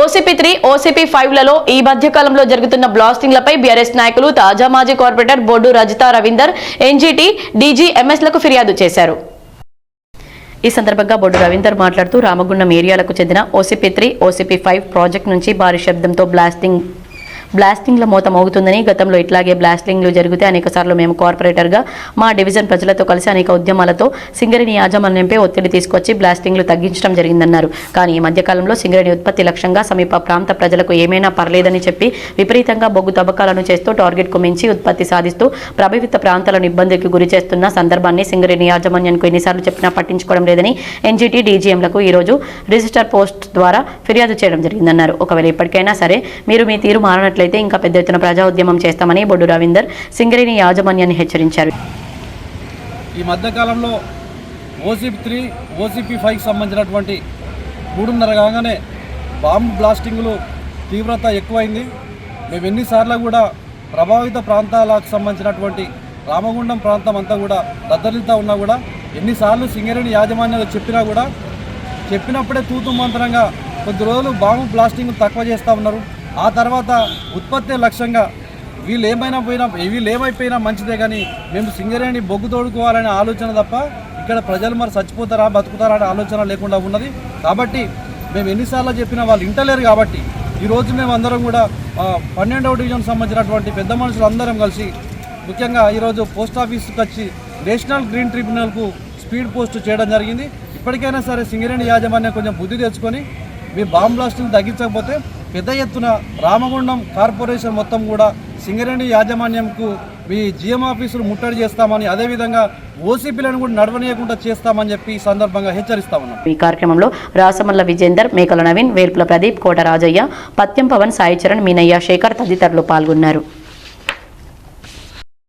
OCP three OCP ఫైవ్లలో ఈ మధ్య కాలంలో జరుగుతున్న బ్లాస్టింగ్లపై బీఆర్ఎస్ నాయకులు తాజా మాజీ corporator Boddu Rajitha Ravinder NGT DG ఎంఎస్లకు ఫిర్యాదు చేశారు. ఈ సందర్భంగా బొడ్డు రవీందర్ మాట్లాడుతూ రామగుండం ఏరియాలకు చెందిన OCP three OCP five project నుంచి భారీ శబ్దంతో బ్లాస్టింగ్ బ్లాస్టింగ్ల మోత మోగుతుందని గతంలో ఇట్లాగే బ్లాస్టింగ్లు జరిగితే అనేక సార్లు మేము కార్పొరేటర్గా మా డివిజన్ ప్రజలతో కలిసి అనేక ఉద్యమాలతో సింగరేణి యాజమాన్యంపై ఒత్తిడి తీసుకొచ్చి బ్లాస్టింగ్లు తగ్గించడం జరిగిందన్నారు. కానీ ఈ మధ్యకాలంలో సింగరేణి ఉత్పత్తి లక్ష్యంగా సమీప ప్రాంత ప్రజలకు ఏమైనా పర్లేదని చెప్పి విపరీతంగా బొగ్గు తవ్వకాలను చేస్తూ టార్గెట్కు మించి ఉత్పత్తి సాధిస్తూ ప్రభావిత ప్రాంతాలను ఇబ్బందికి గురి చేస్తున్న సందర్భాన్ని సింగరేణి యాజమాన్యానికి ఎన్నిసార్లు చెప్పినా పట్టించుకోవడం లేదని ఎన్జీటీ డీజీఎంలకు ఈరోజు రిజిస్టర్ పోస్ట్ ద్వారా ఫిర్యాదు చేయడం జరిగిందన్నారు. ఒకవేళ ఇప్పటికైనా సరే మీరు మీ తీరు చేసినట్లయితే ఇంకా పెద్ద ఎత్తున ప్రజా ఉద్యమం చేస్తామని బొడ్డు రవీందర్ సింగరేణి యాజమాన్యాన్ని హెచ్చరించారు. ఈ మధ్యకాలంలో ఓసీపీ త్రీ ఓసీపీ ఫైవ్కి సంబంధించినటువంటి మూడున్నర కాగానే బాంబు బ్లాస్టింగ్లు తీవ్రత ఎక్కువైంది. మేము ఎన్నిసార్లు కూడా ప్రభావిత ప్రాంతాలకు సంబంధించినటువంటి రామగుండం ప్రాంతం అంతా కూడా దద్దరిల్తా ఉన్నా కూడా ఎన్నిసార్లు సింగరేణి యాజమాన్యాలు చెప్పినా కూడా చెప్పినప్పుడే తూతు మంత్రంగా కొద్ది రోజులు బాంబు బ్లాస్టింగ్ తక్కువ చేస్తూ ఉన్నారు. ఆ తర్వాత ఉత్పత్తి లక్ష్యంగా వీళ్ళు ఏమైనా పోయినా వీళ్ళు ఏమైపోయినా మంచిదే కానీ మేము సింగరేణి బొగ్గు తోడుకోవాలనే ఆలోచన తప్ప ఇక్కడ ప్రజలు మరి చచ్చిపోతారా బతుకుతారా అనే ఆలోచన లేకుండా ఉన్నది. కాబట్టి మేము ఎన్నిసార్లు చెప్పినా వాళ్ళు ఇంటలేరు కాబట్టి ఈరోజు మేము అందరం కూడా పన్నెండవ డివిజన్ సంబంధించినటువంటి పెద్ద మనుషులు అందరం కలిసి ముఖ్యంగా ఈరోజు పోస్ట్ ఆఫీస్కి వచ్చి నేషనల్ గ్రీన్ ట్రిబ్యునల్కు స్పీడ్ పోస్ట్ చేయడం జరిగింది. ఇప్పటికైనా సరే సింగరేణి యాజమాన్యం కొంచెం బుద్ధి తెచ్చుకొని మీ బాంబ్ బ్లాస్టింగ్ తగ్గించకపోతే పెద్ద ఎత్తున రామగుండం కార్పొరేషన్ మొత్తం కూడా సింగరేణి యాజమాన్యంకు మీ జిఎం ఆఫీసులు ముట్టడి చేస్తామని అదేవిధంగా ఓసీపీలను కూడా నడవనీయకుండా చేస్తామని చెప్పి ఈ సందర్భంగా హెచ్చరిస్తా ఉన్నాం. ఈ కార్యక్రమంలో రాసమల్ల విజేందర్ మేకల నవీన్ వేర్పుల ప్రదీప్ కోట రాజయ్య పత్యం పవన్ సాయిచరణ్ మీనయ్య శేఖర్ తదితరులు పాల్గొన్నారు.